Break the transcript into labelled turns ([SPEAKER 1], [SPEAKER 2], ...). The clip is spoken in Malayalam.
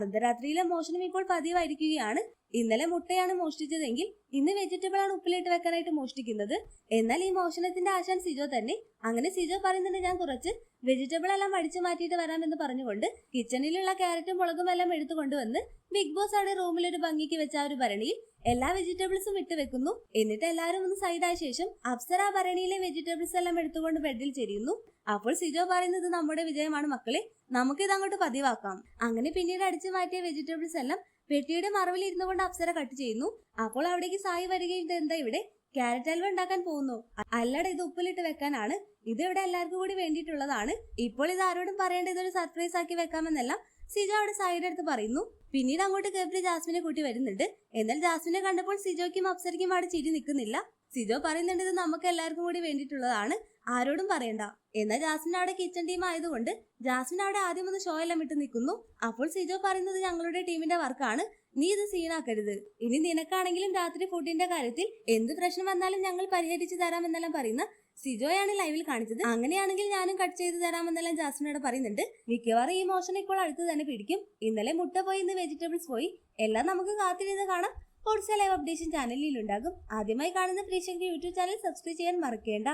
[SPEAKER 1] അർദ്ധരാത്രിയിലെ മോഷണം ഇപ്പോൾ പതിവായിരിക്കുകയാണ്. ഇന്നലെ മുട്ടയാണ് മോഷ്ടിച്ചതെങ്കിൽ ഇന്ന് വെജിറ്റബിൾ ആണ് ഉപ്പിലിട്ട് വെക്കാനായിട്ട് മോഷ്ടിക്കുന്നത്. എന്നാൽ ഈ മോഷണത്തിന്റെ ആശാൻ സിജോ തന്നെ അങ്ങനെ സിജോ പറയുന്നുണ്ട് ഞാൻ കുറച്ച് വെജിറ്റബിൾ എല്ലാം അടിച്ചു മാറ്റിയിട്ട് വരാമെന്ന് പറഞ്ഞുകൊണ്ട് കിച്ചണിലുള്ള ക്യാരറ്റും മുളകും എല്ലാം എടുത്തു കൊണ്ടുവന്ന് ബിഗ് ബോസ് അവിടെ റൂമിൽ ഒരു ഭംഗിക്ക് വെച്ച ഒരു ഭരണിയിൽ എല്ലാ വെജിറ്റബിൾസും ഇട്ട് വെക്കുന്നു. എന്നിട്ട് എല്ലാവരും ഒന്ന് സൈഡായ ശേഷം അപ്സര ഭരണിയിലെ വെജിറ്റബിൾസ് എല്ലാം എടുത്തുകൊണ്ട് ബെഡിൽ ചെരിയുന്നു. അപ്പോൾ സിജോ പറയുന്നത് നമ്മുടെ വിജയമാണ് മക്കളെ നമുക്കിത് അങ്ങോട്ട് പതിവാക്കാം. അങ്ങനെ പിന്നീട് അടിച്ചു മാറ്റിയ വെജിറ്റബിൾസ് എല്ലാം പെട്ടിയുടെ മറവിൽ ഇരുന്നു കൊണ്ട് അപ്സര കട്ട് ചെയ്യുന്നു. അപ്പോൾ അവിടേക്ക് സായി വരികയും എന്താ ഇവിടെ? ക്യാരറ്റ് അൽവ ഉണ്ടാക്കാൻ പോകുന്നു. അല്ലട ഇത് ഉപ്പിലിട്ട് വെക്കാനാണ്. ഇത് ഇവിടെ എല്ലാവർക്കും കൂടി വേണ്ടിയിട്ടുള്ളതാണ്. ഇപ്പോൾ ഇത് ആരോടും പറയേണ്ട ഇതൊരു സർപ്രൈസ് ആക്കി വെക്കാമെന്നല്ല. സിജോ അവിടെ സായിയുടെ അടുത്ത് പറയുന്നു. പിന്നീട് അങ്ങോട്ട് ഗബ്രി ജാസ്മിനെ കൂട്ടി വരുന്നുണ്ട്. എന്നാൽ ജാസ്മിനെ കണ്ടപ്പോൾ സിജോയ്ക്കും അപ്സരയ്ക്കും അവിടെ ചിരി നിൽക്കുന്നില്ല. സിജോ പറയുന്നുണ്ട് ഇത് നമുക്ക് എല്ലാവർക്കും കൂടി വേണ്ടിയിട്ടുള്ളതാണ്. ആരോടും പറയണ്ട. എന്നാൽ ജാസ്മിൻ അവിടെ കിച്ചൺ ടീം ആയതുകൊണ്ട് ജാസ്മിൻ അവിടെ ആദ്യം ഒന്ന് ഷോ എല്ലാം വിട്ട് നിൽക്കുന്നു. അപ്പോൾ സിജോ പറയുന്നത് ഞങ്ങളുടെ ടീമിന്റെ വർക്കാണ് നീ ഇത് സീനാക്കരുത് ഇനി നിനക്കാണെങ്കിലും രാത്രി ഫുഡിന്റെ കാര്യത്തിൽ എന്ത് പ്രശ്നം വന്നാലും ഞങ്ങൾ പരിഹരിച്ചു തരാമെന്നെല്ലാം പറയുന്ന സിജോയാണ് ലൈവിൽ കാണിച്ചത്. അങ്ങനെയാണെങ്കിൽ ഞാനും കട്ട് ചെയ്ത് തരാമെന്നെല്ലാം ജാസ്മിനോട് പറയുന്നുണ്ട്. മിക്കവാറും ഈ മോഷൻ ഇപ്പോൾ അടുത്ത് തന്നെ പിടിക്കും. ഇന്നലെ മുട്ട പോയി ഇന്ന് വെജിറ്റബിൾസ് പോയി. എല്ലാം നമുക്ക് കാത്തിരുന്ന് കാണാം. കൂടുതൽ ലൈവ് അപ്ഡേഷൻ ചാനലിൽ ഉണ്ടാകും ആദ്യമായി കാണുന്ന പ്രേക്ഷകർ യൂട്യൂബ് ചാനൽ സബ്സ്ക്രൈബ് ചെയ്യാൻ മറക്കേണ്ട.